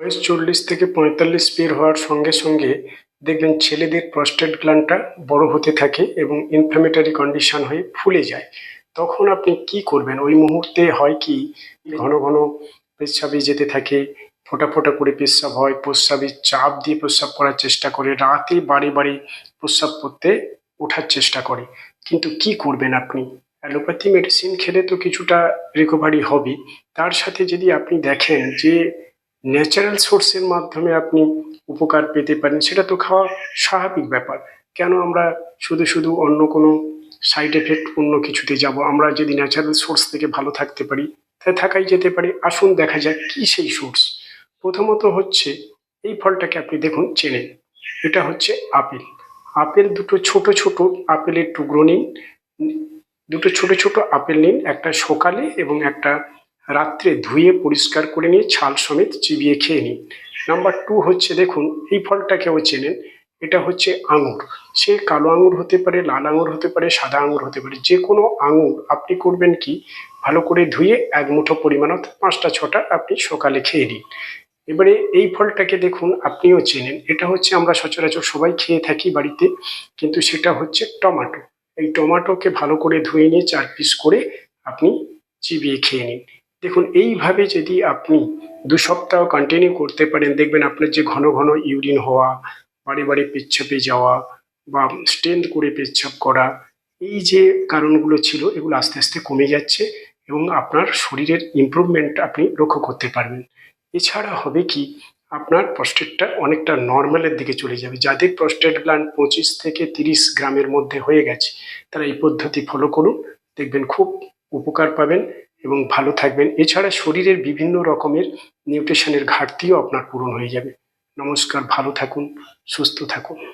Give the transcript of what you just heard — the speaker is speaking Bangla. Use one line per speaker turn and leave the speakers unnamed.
বয়স চল্লিশ থেকে পঁয়তাল্লিশ পের হওয়ার সঙ্গে সঙ্গে দেখবেন ছেলেদের প্রস্টেট গ্ল্যান্ডটা বড় হতে থাকে এবং ইনফ্লামেটারি কন্ডিশন হয়ে ফুলে যায়। তখন আপনি কি করবেন? ওই মুহূর্তে হয় কি, ঘন ঘন পেচ্ছাবে যেতে থাকে, ফোটা ফোটা করে পেচ্ছাব হয় প্রস্রাবে চাপ দিয়ে প্রস্রাব করার চেষ্টা করে, রাতে বাড়ি বাড়ি প্রস্রাব করতে ওঠার চেষ্টা করে। কিন্তু কি করবেন আপনি? অ্যালোপ্যাথি মেডিসিন খেলে তো কিছুটা রিকভারি হবে তার সাথে যদি আপনি দেখেন যে ন্যাচারাল সোর্সের মাধ্যমে আপনি উপকার পেতে পারেন, সেটা তো খাওয়া স্বাভাবিক ব্যাপার। কেন আমরা শুধু শুধু অন্য কোনো সাইড এফেক্ট অন্য কিছুতে যাব? আমরা যদি ন্যাচারাল সোর্স থেকে ভালো থাকতে পারি তাহলে থাকাই যেতে পারে। আসুন দেখা যাক কি সেই সোর্স প্রথমত হচ্ছে, এই ফলটাকে আপনি দেখুন চেনেন এটা হচ্ছে আপেল। আপেল দুটো ছোট ছোট আপেলের টুকরো নিন। দুটো ছোট ছোট আপেল নিন, একটা সকালে এবং একটা রাত্রে ধুয়ে পরিষ্কার করে নিয়ে ছাল সমেত চিবিয়ে খেয়ে নিন নাম্বার টু হচ্ছে, দেখুন, এই ফলটাকেও চেনেন, এটা হচ্ছে আঙুর। সে কালো আঙুর হতে পারে, লাল আঙুর হতে পারে, সাদা আঙুর হতে পারে যে কোনো আঙুর আপনি করবেন কি, ভালো করে ধুয়ে এক মুঠো পরিমাণ অর্থাৎ পাঁচটা ছটা আপনি সকালে খেয়ে নিন। এবারে এই ফলটাকে দেখুন, আপনিও চেনেন, এটা হচ্ছে আমরা সচরাচর সবাই খেয়ে থাকি বাড়িতে, কিন্তু সেটা হচ্ছে টমাটো। এই টমাটোকে ভালো করে ধুয়ে নিয়ে চার পিস করে আপনি চিবিয়ে খেয়ে নিন। দেখুন, এইভাবে যদি আপনি দু সপ্তাহ কন্টিনিউ করতে পারেন, দেখবেন আপনার যে ঘন ঘন ইউরিন হওয়া বাড়ি বাড়ি পেচ্ছাপে যাওয়া বা স্ট্রেন্থ করে পেচ্ছাপ করা, এই যে কারণগুলো ছিল, এগুলো আস্তে আস্তে কমে যাচ্ছে এবং আপনার শরীরের ইমপ্রুভমেন্ট আপনি লক্ষ্য করতে পারবেন। এছাড়া হবে কি, আপনার প্রস্টেটটা অনেকটা নর্মালের দিকে চলে যাবে। যাদের প্রস্টেট গ্ল্যান্ড পঁচিশ থেকে তিরিশ গ্রামের মধ্যে হয়ে গেছে, তারা এই পদ্ধতি ফলো করুন, দেখবেন খুব উপকার পাবেন। এবং ভালো থাকবেন। এছাড়া শরীরের বিভিন্ন রকমের নিউট্রিশনের ঘাটতিও আপনার পূরণ হয়ে যাবে। নমস্কার, ভালো থাকুন, সুস্থ থাকুন।